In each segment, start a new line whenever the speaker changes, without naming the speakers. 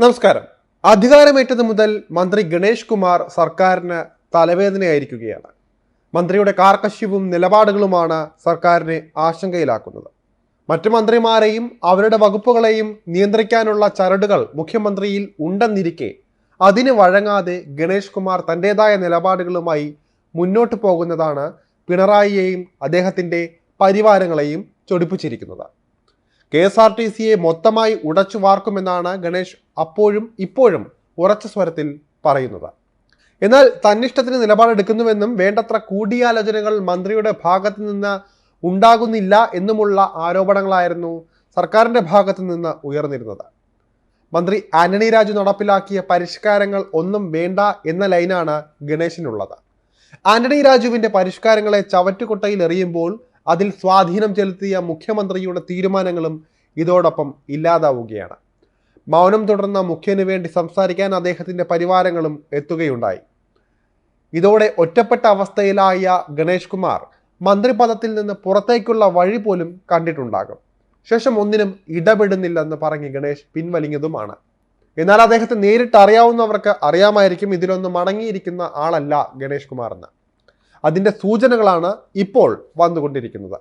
നമസ്കാരം. അധികാരമേറ്റത് മുതൽ മന്ത്രി ഗണേഷ് കുമാർ സർക്കാരിന് തലവേദനയായിരിക്കുകയാണ്. മന്ത്രിയുടെ കാർക്കശ്യവും നിലപാടുകളുമാണ് സർക്കാരിനെ ആശങ്കയിലാക്കുന്നത്. മറ്റു മന്ത്രിമാരെയും അവരുടെ വകുപ്പുകളെയും നിയന്ത്രിക്കാനുള്ള ചരടുകൾ മുഖ്യമന്ത്രിയിൽ ഉണ്ടെന്നിരിക്കെ അതിന് വഴങ്ങാതെ ഗണേഷ് കുമാർ തന്റെതായ നിലപാടുകളുമായി മുന്നോട്ട് പോകുന്നതാണ് പിണറായിയെയും അദ്ദേഹത്തിന്റെ പരിവാരങ്ങളെയും ചൊടിപ്പിച്ചിരിക്കുന്നത്. കെ എസ് ആർ ടി സിയെ മൊത്തമായി ഉടച്ചു വാർക്കുമെന്നാണ് ഗണേഷ് അപ്പോഴും ഇപ്പോഴും ഉറച്ച സ്വരത്തിൽ പറയുന്നത്. എന്നാൽ തന്നിഷ്ടത്തിന് നിലപാടെടുക്കുന്നുവെന്നും വേണ്ടത്ര കൂടിയാലോചനകൾ മന്ത്രിയുടെ ഭാഗത്തു നിന്ന് ഉണ്ടാകുന്നില്ല എന്നുമുള്ള ആരോപണങ്ങളായിരുന്നു സർക്കാരിന്റെ ഭാഗത്തു നിന്ന് ഉയർന്നിരുന്നത്. മന്ത്രി ആന്റണി രാജു നടപ്പിലാക്കിയ പരിഷ്കാരങ്ങൾ ഒന്നും വേണ്ട എന്ന ലൈനാണ് ഗണേശിനുള്ളത് ആന്റണി രാജുവിന്റെ പരിഷ്കാരങ്ങളെ ചവറ്റുകൊട്ടയിൽ എറിയുമ്പോൾ അതിൽ സ്വാധീനം ചെലുത്തിയ മുഖ്യമന്ത്രിയുടെ തീരുമാനങ്ങളും ഇതോടൊപ്പം ഇല്ലാതാവുകയാണ്. മൗനം തുടർന്ന മുഖ്യന് വേണ്ടി സംസാരിക്കാൻ അദ്ദേഹത്തിന്റെ പരിവാരങ്ങളും എത്തുകയുണ്ടായി. ഇതോടെ ഒറ്റപ്പെട്ട അവസ്ഥയിലായ ഗണേഷ് കുമാർ മന്ത്രിപദത്തിൽ നിന്ന് പുറത്തേക്കുള്ള വഴി പോലും കണ്ടിട്ടുണ്ടാകും. ശേഷം ഒന്നിനും ഇടപെടുന്നില്ലെന്ന് പറഞ്ഞ് ഗണേഷ് പിൻവലിഞ്ഞതുമാണ്. എന്നാൽ അദ്ദേഹത്തെ നേരിട്ട് അറിയാവുന്നവർക്ക് അറിയാമായിരിക്കും ഇതിലൊന്നും മടങ്ങിയിരിക്കുന്ന ആളല്ല ഗണേഷ് കുമാർ എന്ന്. അതിന്റെ സൂചനകളാണ് ഇപ്പോൾ വന്നുകൊണ്ടിരിക്കുന്നത്.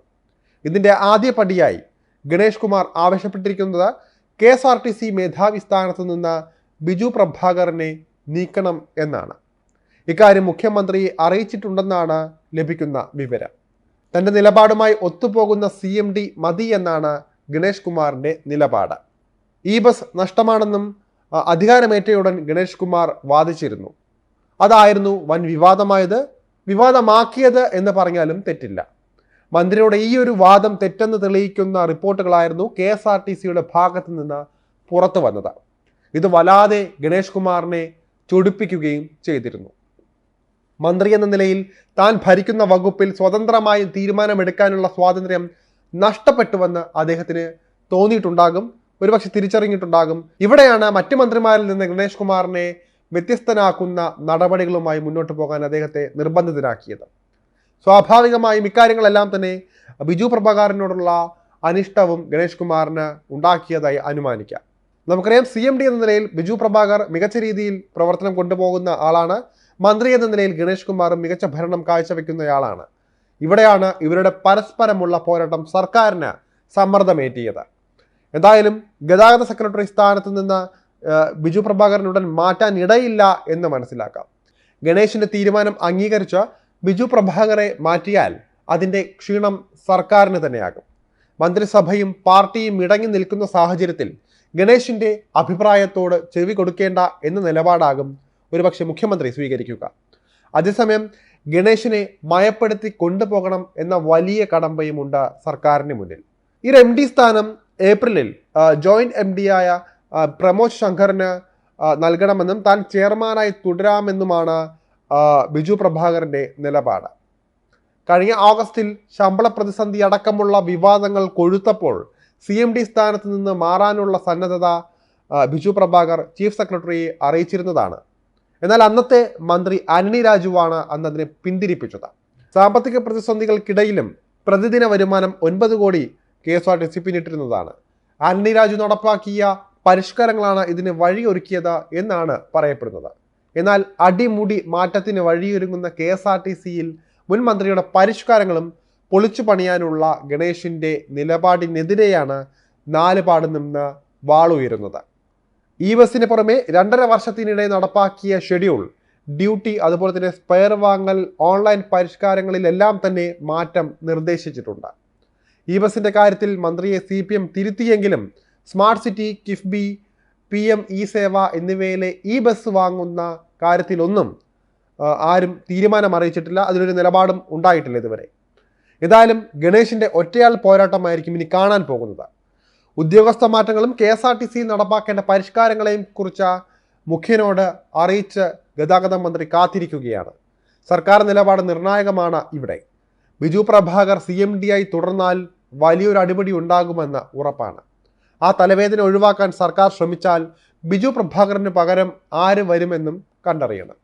ഇതിന്റെ ആദ്യ പടിയായി ഗണേഷ് കുമാർ ആവശ്യപ്പെട്ടിരിക്കുന്നത് K S R T C മേധാവി സ്ഥാനത്ത് നിന്ന് ബിജു പ്രഭാകറിനെ നീക്കണം എന്നാണ്. ഇക്കാര്യം മുഖ്യമന്ത്രി അറിയിച്ചിട്ടുണ്ടെന്നാണ് ലഭിക്കുന്ന വിവരം. തന്റെ നിലപാടുമായി ഒത്തുപോകുന്ന സി എം ഡി മതി എന്നാണ് ഗണേഷ് കുമാറിന്റെ നിലപാട്. ഈ ബസ് നഷ്ടമാണെന്നും അധികാരമേറ്റയുടൻ ഗണേഷ് കുമാർ വാദിച്ചിരുന്നു. അതായിരുന്നു വൻ വിവാദമായത്. വിവാദമാക്കിയത് എന്ന് പറഞ്ഞാലും തെറ്റില്ല. മന്ത്രിയുടെ ഈ ഒരു വാദം തെറ്റെന്ന് തെളിയിക്കുന്ന റിപ്പോർട്ടുകളായിരുന്നു കെ എസ് ആർ ടി സിയുടെ ഭാഗത്ത് നിന്ന് പുറത്തു വന്നത്. ഇത് വല്ലാതെ ഗണേഷ് കുമാറിനെ ചൊടിപ്പിക്കുകയും ചെയ്തിരുന്നു. മന്ത്രി എന്ന നിലയിൽ താൻ ഭരിക്കുന്ന വകുപ്പിൽ സ്വതന്ത്രമായി തീരുമാനമെടുക്കാനുള്ള സ്വാതന്ത്ര്യം നഷ്ടപ്പെട്ടുവെന്ന് അദ്ദേഹത്തിന് തോന്നിയിട്ടുണ്ടാകും ഒരുപക്ഷെ തിരിച്ചറിഞ്ഞിട്ടുണ്ടാകും. ഇവിടെയാണ് മറ്റു മന്ത്രിമാരിൽ നിന്ന് ഗണേഷ് കുമാറിനെ വ്യത്യസ്തനാക്കുന്ന നടപടികളുമായി മുന്നോട്ട് പോകാൻ അദ്ദേഹത്തെ നിർബന്ധിതനാക്കിയത് സ്വാഭാവികമായും ഇക്കാര്യങ്ങളെല്ലാം തന്നെ ബിജു പ്രഭാകരനോടുള്ള അനിഷ്ടവും ഗണേഷ് കുമാറിന് ഉണ്ടാക്കിയതായി അനുമാനിക്കാം. നമുക്കറിയാം സി എം ഡി എന്ന നിലയിൽ ബിജു പ്രഭാകർ മികച്ച രീതിയിൽ പ്രവർത്തനം കൊണ്ടുപോകുന്ന ആളാണ്. മന്ത്രി എന്ന നിലയിൽ ഗണേഷ് കുമാറും മികച്ച ഭരണം കാഴ്ചവെക്കുന്നയാളാണ്. ഇവിടെയാണ് ഇവരുടെ പരസ്പരമുള്ള പോരാട്ടം സർക്കാരിന് സമ്മർദ്ദമേറ്റിയത്. എന്തായാലും ഗതാഗത സെക്രട്ടറി സ്ഥാനത്ത് നിന്ന് ബിജു പ്രഭാകരനുടൻ മാറ്റാൻ ഇടയില്ല എന്ന് മനസ്സിലാക്കാം. ഗണേശിന്റെ തീരുമാനം അംഗീകരിച്ച ബിജു പ്രഭാകറെ മാറ്റിയാൽ അതിന്റെ ക്ഷീണം സർക്കാരിന് തന്നെയാകും. മന്ത്രിസഭയും പാർട്ടിയും ഇടങ്ങി നിൽക്കുന്ന സാഹചര്യത്തിൽ ഗണേശിന്റെ അഭിപ്രായത്തോട് ചെവി കൊടുക്കേണ്ട എന്ന നിലപാടാകും ഒരുപക്ഷെ മുഖ്യമന്ത്രി സ്വീകരിക്കുക. അതേസമയം ഗണേശിനെ മയപ്പെടുത്തി കൊണ്ടുപോകണം എന്ന വലിയ കടമ്പയുമുണ്ട് സർക്കാരിന് മുന്നിൽ. ഈ എം ഡി സ്ഥാനം ഏപ്രിലിൽ ജോയിന്റ് എം ഡി ആയ പ്രമോദ് ശങ്കറിന് നൽകണമെന്നും താൻ ചെയർമാനായി തുടരാമെന്നുമാണ് ബിജു പ്രഭാകരന്റെ നിലപാട്. കഴിഞ്ഞ ഓഗസ്റ്റിൽ ശമ്പള പ്രതിസന്ധി അടക്കമുള്ള വിവാദങ്ങൾ കൊഴുത്തപ്പോൾ സി എം ഡി സ്ഥാനത്ത് നിന്ന് മാറാനുള്ള സന്നദ്ധത ബിജു പ്രഭാകർ ചീഫ് സെക്രട്ടറിയെ അറിയിച്ചിരുന്നതാണ്. എന്നാൽ അന്നത്തെ മന്ത്രി അനിനി രാജുവാണ് അന്ന് അതിനെ പിന്തിരിപ്പിച്ചത്. സാമ്പത്തിക പ്രതിസന്ധികൾക്കിടയിലും പ്രതിദിന വരുമാനം ഒൻപത് കോടി K S R T C പിന്നിട്ടിരുന്നതാണ്. അനിനി രാജു നടപ്പാക്കിയ പരിഷ്കാരങ്ങളാണ് ഇതിന് വഴിയൊരുക്കിയത് എന്നാണ് പറയപ്പെടുന്നത്. എന്നാൽ അടിമുടി മാറ്റത്തിന് വഴിയൊരുങ്ങുന്ന കെ എസ് ആർ ടി സിയിൽ മുൻ മന്ത്രിയുടെ പരിഷ്കാരങ്ങളും പൊളിച്ചു പണിയാനുള്ള ഗണേഷിന്റെ നിലപാടിനെതിരെയാണ് നാല് പാട് നിന്ന് വാളുയരുന്നത്. ഈ ബസ്സിന് പുറമെ രണ്ടര വർഷത്തിനിടെ നടപ്പാക്കിയ ഷെഡ്യൂൾ ഡ്യൂട്ടി അതുപോലെ തന്നെ സ്പെയർ വാങ്ങൽ ഓൺലൈൻ പരിഷ്കാരങ്ങളിലെല്ലാം തന്നെ മാറ്റം നിർദ്ദേശിച്ചിട്ടുണ്ട്. ഈ ബസിന്റെ കാര്യത്തിൽ മന്ത്രിയെ C തിരുത്തിയെങ്കിലും smart city KIIFB P M E സേവ എന്നിവയിലെ ഈ ബസ് വാങ്ങുന്ന കാര്യത്തിലൊന്നും ആരും തീരുമാനം അറിയിച്ചിട്ടില്ല. അതിലൊരു നിലപാടും ഉണ്ടായിട്ടില്ല ഇതുവരെ. ഏതായാലും ഗണേശിന്റെ ഒറ്റയാൾ പോരാട്ടമായിരിക്കും ഇനി കാണാൻ പോകുന്നത്. ഉദ്യോഗസ്ഥ മാറ്റങ്ങളും K S R T C നടപ്പാക്കേണ്ട പരിഷ്കാരങ്ങളെയും കുറിച്ച മുഖ്യനോട് അറിയിച്ച് ഗതാഗത മന്ത്രി കാത്തിരിക്കുകയാണ്. സർക്കാർ നിലപാട് നിർണായകമാണ് ഇവിടെ. Biju Prabhakar C M D ആയി തുടർന്നാൽ വലിയൊരു അടിപിടി ഉണ്ടാകുമെന്ന് ഉറപ്പാണ്. ആ തലവേദന ഒഴിവാക്കാൻ സർക്കാർ ശ്രമിച്ചാൽ ബിജു പ്രഭാകറിന് പകരം ആര് വരുമെന്നും കണ്ടറിയണം.